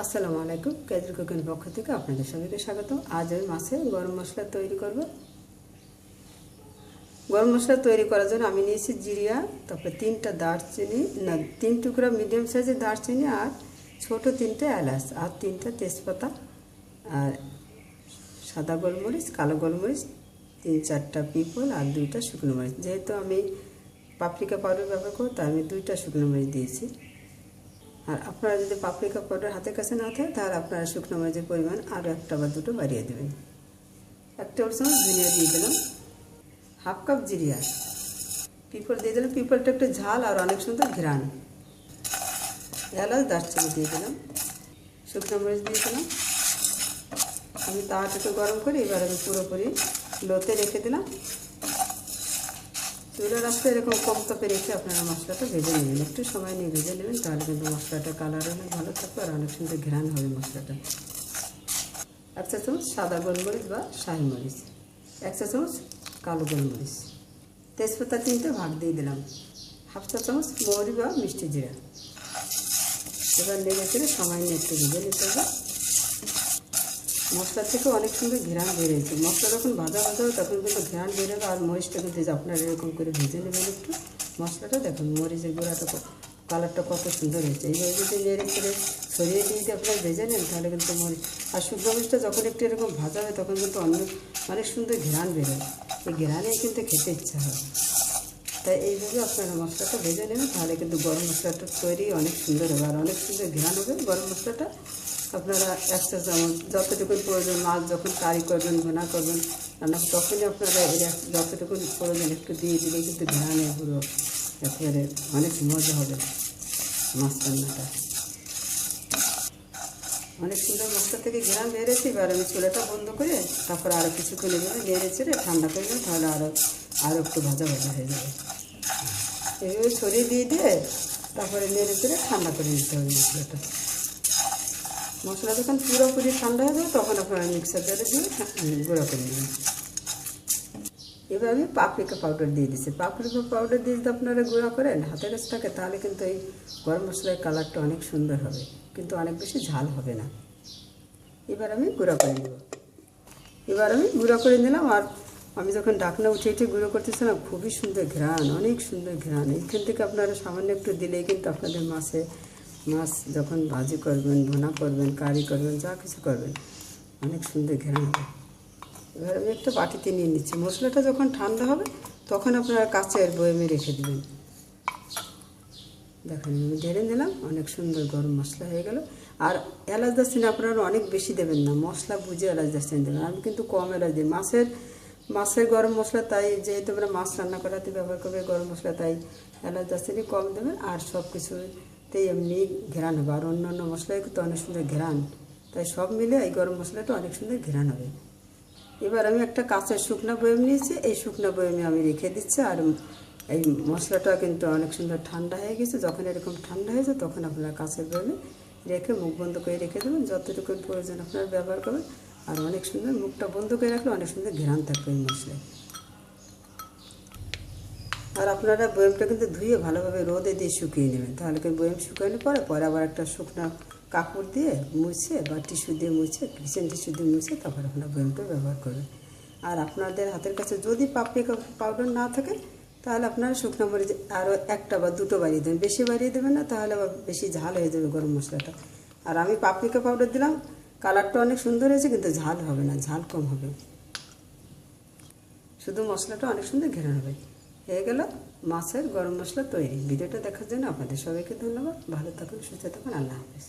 আসসালামু আলাইকুম, কেজরি কুকিং পক্ষ থেকে আপনাদের সবাইকে স্বাগত। আজ আমি মাছে গরম মশলা তৈরি করব। গরম মশলা তৈরি করার জন্য আমি নিয়েছি জিরিয়া, তারপরে তিনটা দারচিনি, না, তিন টুকরা মিডিয়াম সাইজের দারচিনি আর ছোট তিনটে এলাচ, আর তিনটা তেজপাতা, আর সাদা গোলমরিচ, কালো গোলমরিচ, তিন চারটা পিপল আর দুইটা শুকনো মরিচ। যেহেতু আমি পাপরিকা পাউডার ব্যবহার করব, তাই আমি দুইটা শুকনো মরিচ দিয়েছি। আর আপনারা যদি পাপরিকা পাউডার হাতের কাছে না থাকে তাহলে আপনারা শুকনো মরিচের পরিমাণ আরও একটা বা দুটো বাড়িয়ে দেবেন। এক টেবিল চামচ ধনিয়া দিয়ে দিলাম। হাফ কাপ জিরিয়া পিপল দিয়ে দিলাম। পিপলটা একটু ঝাল আর অনেক সুন্দর ঘ্রাণ। এলাচ, দারচিনি দিয়ে দিলাম। শুকনো মরিচ দিয়ে দিলাম। আমি তাওয়াটা একটু গরম করে এবার আমি পুরোপুরি লোতে রেখে দিলাম। চুলার রাস্তায় এরকম কম তাপে রেখে আপনারা মশলাটা ভেজে নেবেন। একটু সময় নিয়ে ভেজে নেবেন, তাহলে কিন্তু মশলাটা কালার অনেক ভালো থাকবে আর অনেক সুন্দর ঘ্রাণ হবে মশলাটা। এক চা চামচ সাদা গোলমরিচ বা শাহি মরিচ, এক চা চামচ কালো গোলমরিচ, তেজপাতা তিনটে ভাগ দিয়ে দিলাম, হাফ চা চামচ মৌরি বা মিষ্টি জিরা। এবার নেড়ে চেড়ে সময় নিয়ে একটু ভেজে নিতে হবে। মশলা থেকে অনেক সুন্দর ঘেরান বেরিয়েছে। মশলা যখন ভাজা ভাজা হবে তখন কিন্তু ঘেরান বেরোবে আর মরিচটা কিন্তু আপনারা এরকম করে ভেজে নেবেন একটু। মশলাটা দেখুন, মরিচের গুঁড়াটা কালারটা কত সুন্দর হয়েছে। এইভাবে যদি নেড়ে করে সরিয়ে দিয়ে আপনারা ভেজে নেন, তাহলে কিন্তু মরিচ আর শুকনো মরিচটা যখন একটু এরকম ভাজা হয়, তখন কিন্তু অনেক অনেক সুন্দর ঘেরান বেরোয়। এই ঘেরানেই কিন্তু খেতে ইচ্ছা হয়। তাই এইভাবে আপনারা মশলাটা ভেজে নেবেন, তাহলে কিন্তু গরম মশলাটা তৈরি অনেক সুন্দর হবে। আর অনেক সুন্দর ঘ্রাণ হবে গরম মশলাটা। আপনারা এক চা চামচ যতটুকু প্রয়োজন, মাছ যখন কারি করবেন, ভোনা করবেন, রান্না তখনই আপনারা যতটুকু প্রয়োজন একটু দিয়ে দিলে কিন্তু ঘ্রাণে পুরো একেবারে অনেক মজা হবে মাছ রান্নাটা। অনেক সুন্দর মশলা থেকে ঘ্রাণ বেড়েছে এবার আমি চুলাটা বন্ধ করে তারপর আরও কিছুক্ষণ এভাবে নেড়ে চেড়ে ঠান্ডা করে তাহলে আরও আরও একটু ভাজা ভাজা হয়ে যাবে। এইভাবে ছড়িয়ে দিয়ে দিয়ে তারপরে নেড়ে চেড়ে ঠান্ডা করে নিতে হবে মশলাটা। মশলা যখন পুরোপুরি ঠান্ডা হয়ে যাবে, তখন আপনারা মিক্সার জারে দিয়ে গুঁড়ো করে নেবেন। এবার আমি পাপরিকা পাউডার দিয়ে দিচ্ছি পাপরিকা পাউডার দিয়ে যদি আপনারা গুঁড়া করেন হাতের কাছে থাকে তাহলে কিন্তু এই গরম মশলার কালারটা অনেক সুন্দর হবে, কিন্তু অনেক বেশি ঝাল হবে না। এবার আমি গুঁড়া করে নেব। এবার আমি গুঁড়া করে নিলাম আর আমি যখন ডাকনা উঠে উঠে গুঁড়ো করতেছিলাম খুবই সুন্দর ঘ্রাণ, অনেক সুন্দর ঘ্রাণ। এইখান থেকে আপনারা সামান্য একটু দিলেই কিন্তু আপনাদের মাছে, মাছ যখন ভাজি করবেন, ভোনা করবেন, কারি করবেন, যা কিছু করবেন, অনেক সুন্দর ঘ্রাণ এবার আমি একটা বাটিতে নিয়ে নিচ্ছি। মশলাটা যখন ঠান্ডা হবে, তখন আপনারা কাঁচের বয়েমে রেখে দেবেন। দেখেন, আমি ঢেলে দিলাম অনেক সুন্দর গরম মশলা হয়ে গেল। আর এলাচ দারচিনি আপনারা অনেক বেশি দেবেন না, মশলা বুঝে এলাচ দারচিনি দেবেন। আমি কিন্তু কম এলাচ দিই। মাছের মাছের গরম মশলা, তাই যেহেতু আমরা মাছ রান্না করাতে ব্যবহার করবে গরম মশলা, তাই এলাচ, দারচিনি কম দেবেন আর সব কিছুতেই এমনি ঘেরান হবে। আর অন্য অন্য মশলায় কিন্তু অনেক সুন্দর ঘেরান। তাই সব মিলে এই গরম মশলাটা অনেক সুন্দর ঘেরান হবে। এবার আমি একটা কাঁচের শুকনা বয়ম নিয়েছি। এই শুকনা বয়মে আমি রেখে দিচ্ছি। আর এই মশলাটা কিন্তু অনেক সুন্দর ঠান্ডা হয়ে গেছে। যখন এরকম ঠান্ডা হয়েছে তখন আপনারা কাঁচের বয়মে রেখে মুখ বন্ধ করে রেখে দেবেন। যতটুকু প্রয়োজন আপনারা ব্যবহার করবেন। আর অনেক সুন্দর মুখটা বন্ধ করে রাখলে অনেক সুন্দর ঘেরান থাকবে এই মশলায়। আর আপনারা বয়মটা কিন্তু ধুয়ে ভালোভাবে রোদে দিয়ে শুকিয়ে নেবেন। তাহলে কি বয়ম শুকানোর পরে পরে আবার একটা শুকনা কাপড় দিয়ে মুছে বা টিস্যু দিয়ে মুছে কিচেন টিস্যু দিয়ে মুছে তারপর আপনারা বয়মটা ব্যবহার করবেন। আর আপনাদের হাতের কাছে যদি পাপরিকা পাউডার না থাকে, তাহলে আপনারা শুকনো মরিচ আরও একটা বা দুটো বাড়িয়ে দেবেন। বেশি বাড়িয়ে দেবেন না, তাহলে বেশি ঝাল হয়ে যাবে গরম মশলাটা। আর আমি পাপড়িকা পাউডার দিলাম কালারটা অনেক সুন্দর হয়েছে, কিন্তু ঝাল হবে না, ঝাল কম হবে। শুধু মশলাটা অনেক সুন্দর ঘেরানো হবে। হয়ে গেল মাছের গরম মশলা তৈরি। ভিডিওটা দেখার জন্য আপনাদের সবাইকে ধন্যবাদ। ভালো থাকুন, সুস্থ থাকুন, আল্লাহ হাফিজ।